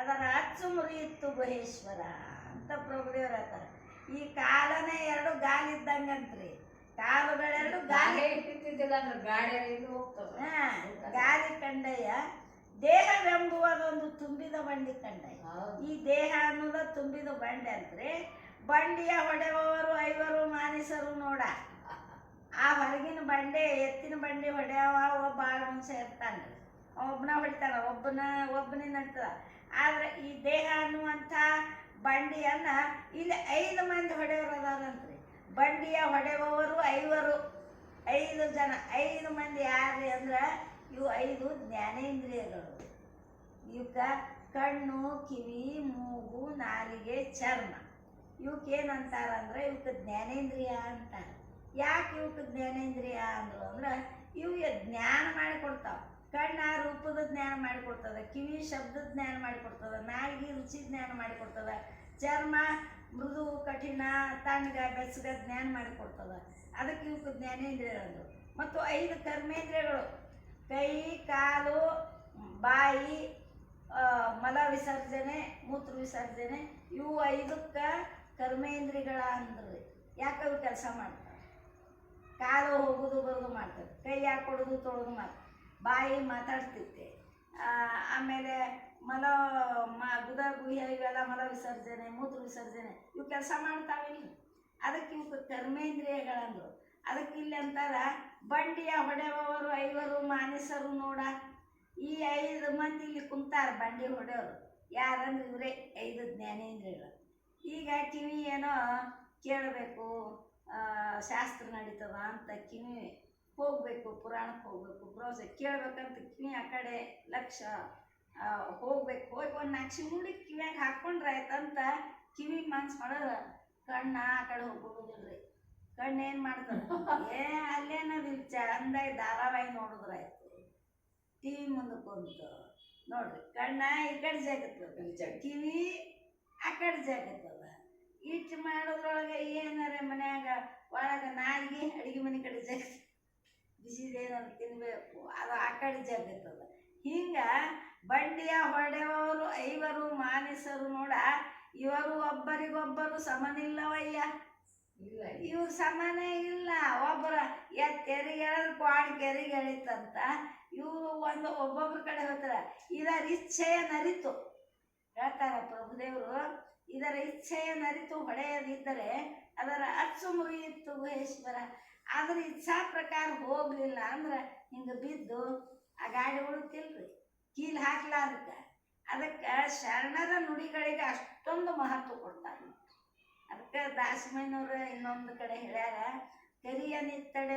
ಅದರ ಅಚ್ಚು ಮುರಿಯಿತ್ತು ಗುಹೇಶ್ವರ ಅಂತ ಪ್ರಭುದೇವ್ರ ಹೇಳ್ತಾರೆ. ಈ ಕಾಲನೇ ಎರಡು ಗಾಲಿದ್ದಂಗಂತ್ರಿ ಕಾಲುಗಳೆರಡು ಗಾಲಿ. ಗಾಳಿ ಇಟ್ಟಿದ್ದಿಲ್ಲ ಅಂದ್ರೆ ಗಾಡಿ ಗಾಲಿ ಕಂಡಯ್ಯ. ದೇಹವೆಂಬುವುದೊಂದು ತುಂಬಿದ ಬಂಡಿ ಕಂಡಯ್ಯ. ಈ ದೇಹ ಅನ್ನೋದು ತುಂಬಿದ ಬಂಡೆ ಅಂತ್ರಿ. ಬಂಡಿಯ ಹೊಡೆಯುವವರು ಐವರು ಮಾನಿಸರು ನೋಡ. ಆ ಹೊರಗಿನ ಬಂಡೆ ಎತ್ತಿನ ಬಂಡಿ ಹೊಡೆಯವ ಒಬ್ಬ ಆಳು ಮನುಷ್ಯ ಇರ್ತಾನ್ರಿ. ಒಬ್ಬನ ಹೊಡಿತಾನ ಒಬ್ಬನ ಒಬ್ಬನಿಂದ ನಡ್ತದ ಆದ್ರೆ ಈ ದೇಹ ಅನ್ನುವಂಥ ಬಂಡಿಯನ್ನ ಇಲ್ಲಿ ಐದು ಮಂದಿ ಹೊಡೆಯೋರು ಅದಾರಂತ್ರಿ. ಬಂಡಿಯ ಹೊಡೆಯುವವರು ಐವರು. ಐದು ಜನ, ಐದು ಮಂದಿ ಯಾರು ಅಂದ್ರೆ ಇವು ಐದು ಜ್ಞಾನೇಂದ್ರಿಯಗಳು. ಇವಕ್ಕ ಕಣ್ಣು, ಕಿವಿ, ಮೂಗು, ನಾಲಿಗೆ, ಚರ್ಮ. ಇವಕ್ಕೇನಂತಾರಂದ್ರೆ ಇವಕ್ಕೆ ಜ್ಞಾನೇಂದ್ರಿಯ ಅಂತಾರೆ. ಯಾಕೆ ಇವಕ್ಕೆ ಜ್ಞಾನೇಂದ್ರಿಯ ಅಂದರು ಅಂದ್ರೆ ಇವು ಜ್ಞಾನ ಮಾಡಿಕೊಡ್ತಾವ ಕಣ್ಣ ರೂಪದ ಜ್ಞಾನ ಮಾಡಿಕೊಡ್ತದ, ಕಿವಿ ಶಬ್ದದ ಜ್ಞಾನ ಮಾಡಿಕೊಡ್ತದ, ನಾಲಿಗೆ ರುಚಿ ಜ್ಞಾನ ಮಾಡಿಕೊಡ್ತದ, ಚರ್ಮ, ಮೃದು, ಕಠಿಣ, ತಣ್ಣಗ ಬೆಚ್ಚಗ ಜ್ಞಾನ ಮಾಡಿಕೊಡ್ತದ. ಅದಕ್ಕೆ ಇವಕ್ಕೆ ಜ್ಞಾನೇಂದ್ರಿಯಗಳು ಮತ್ತು ಐದು ಕರ್ಮೇಂದ್ರಿಯಗಳು, ಕೈ, ಕಾಲು, ಬಾಯಿ ಮಲ ವಿಸರ್ಜನೆ, ಮೂತ್ರ ವಿಸರ್ಜನೆ, ಇವು ಐದಕ್ಕೆ ಕರ್ಮೇಂದ್ರಿಗಳ ಅಂದ್ರೆ. ಯಾಕೆ ಕೆಲಸ ಮಾಡ್ತಾರೆ? ಕಾಲು ಹೋಗುದು ಬರೋದು ಮಾಡ್ತಾರೆ, ಕೈ ಹಾಕೊಡೋದು ತೊಳೋದು ಮಾಡ್ತಾರೆ? ಬಾಯಿ ಮಾತಾಡ್ತಿತ್ತೆ ಆಮೇಲೆ ಮಲ, ಮ ಗುದ ಗುಹ್ಯ ಇವೆಲ್ಲ ಮಲ ವಿಸರ್ಜನೆ, ಮೂತ್ರ ವಿಸರ್ಜನೆ, ಇವು ಕೆಲಸ ಮಾಡ್ತಾವಿಲ್ಲ. ಅದಕ್ಕೆ ಇವು ಕರ್ಮೇಂದ್ರಿಯಗಳಂದ್ರು. ಅದಕ್ಕೆ ಇಲ್ಲಿ ಅಂತಾರ, ಬಂಡಿಯ ಹೊಡೆಯವರು ಐವರು, ಮಾನಿಸರು ನೋಡ. ಈ ಐದು ಮಂದಿ ಇಲ್ಲಿ ಕುಂತಾರ ಬಂಡಿ ಹೊಡೆಯವರು. ಯಾರಂದ್ರೆ ಇವರೇ, ಐದು ಜ್ಞಾನೇಂದ್ರಿಯಗಳು. ಈಗ ಕಿವಿ ಏನೋ ಕೇಳಬೇಕು ಶಾಸ್ತ್ರ ನಡೀತದ ಅಂತ ಕಿವಿ ಹೋಗಬೇಕು ಪುರಾಣಕ್ಕೆ ಹೋಗ್ಬೇಕು. ಪ್ರವಾಸ ಕೇಳ್ಬೇಕಂತ ಕಿವಿ ಆ ಕಡೆ ಲಕ್ಷ ಹೋಗ್ಬೇಕು. ಹೋಗಿ ಒಂದು ನಾಲ್ಕು ಶಿವಡಿ ಕಿವಿಯಾಗ ಹಾಕ್ಕೊಂಡ್ರೆ ಆಯ್ತಂತ ಕಿವಿ ಮನ್ಸು ಮಾಡೋದು ಕಣ್ಣ ಆ ಕಡೆ ಹೋಗ್ಬಿಡುದಿಲ್ರಿ ಕಣ್ಣು ಏನು ಮಾಡ್ತಾರೆ? ಏ ಅಲ್ಲೇನದು ಚಂದಾಗಿ ಧಾರಾವಾಹಿ ನೋಡಿದ್ರಾಯ್ತು ಟಿ ವಿ ಮುಂದಕ್ಕೆ ಕುಂತು ನೋಡ್ರಿ ಕಣ್ಣ ಈ ಕಡೆ ಜಾಗತ್ತದ ಕಿವಿ ಆ ಕಡೆ ಜಾಗತ್ತದ ಇಟ್ಟು ಮಾಡೋದ್ರೊಳಗೆ ಏನಾರ ಮನ್ಯಾಗ ಒಳಗೆ ನಾಯಿಗೆ ಅಡಿಗೆ ಮನೆ ಕಡೆ ಜಾಗ ಬಿಸಿದೇನಾದ್ರು ತಿನ್ನಬೇಕು ಅದು ಆ ಕಡೆ ಜಾಗತ್ತದ ಹಿಂಗ ಬಂಡಿಯ ಹೊಡೆಯವರು ಐವರು ಮಾನಿಸರು ನೋಡ ಇವರು ಒಬ್ಬರಿಗೊಬ್ಬರು ಸಮನಿಲ್ಲವಯ್ಯ? ಇಲ್ಲ. ಇವ್ರ ಸಮಾನೇ ಇಲ್ಲ. ಒಬ್ಬರ ಎತ್ ಕೆರಿಗೆ ಕ್ವಾಡ್ ಕೆರೆಗೆ ಎಳಿತಂತ ಇವರು ಒಂದು ಒಬ್ಬೊಬ್ಬರ ಕಡೆ ಹೋಗ್ತಾರೆ. ಇದರ ಇಚ್ಛೆಯ ನರಿತು. ಹೇಳ್ತಾರ ಪ್ರಭುದೇವರು ಇದರ ಇಚ್ಛೆಯ ನರಿತು ಹೊಡೆಯದಿದ್ದರೆ ಅದರ ಅಚ್ಚು ಮುರಿಯಿತ್ತು ಗುಹೇಶ್ವರ. ಅದ್ರ ಇಚ್ಛಾ ಪ್ರಕಾರ ಹೋಗ್ಲಿಲ್ಲ ಅಂದ್ರೆ ಹಿಂಗೆ ಬಿದ್ದು ಆ ಗಾಡಿ ಉಳುತ್ತಿಲ್ರಿ. ಕೀಲ್ ಹಾಕ್ಲಾರ್ದ. ಅದಕ್ಕೆ ಶರಣರ ನುಡಿಗಳಿಗೆ ಅಷ್ಟೊಂದು ಮಹತ್ವ ಕೊಡ್ತಾರೆ ಅದಕ್ಕೆ ದಾಸಮಯ್ಯನವ್ರು ಇನ್ನೊಂದು ಕಡೆ ಹೇಳ್ಯಾರ ಕರಿಯ ನಿತ್ತಡೆ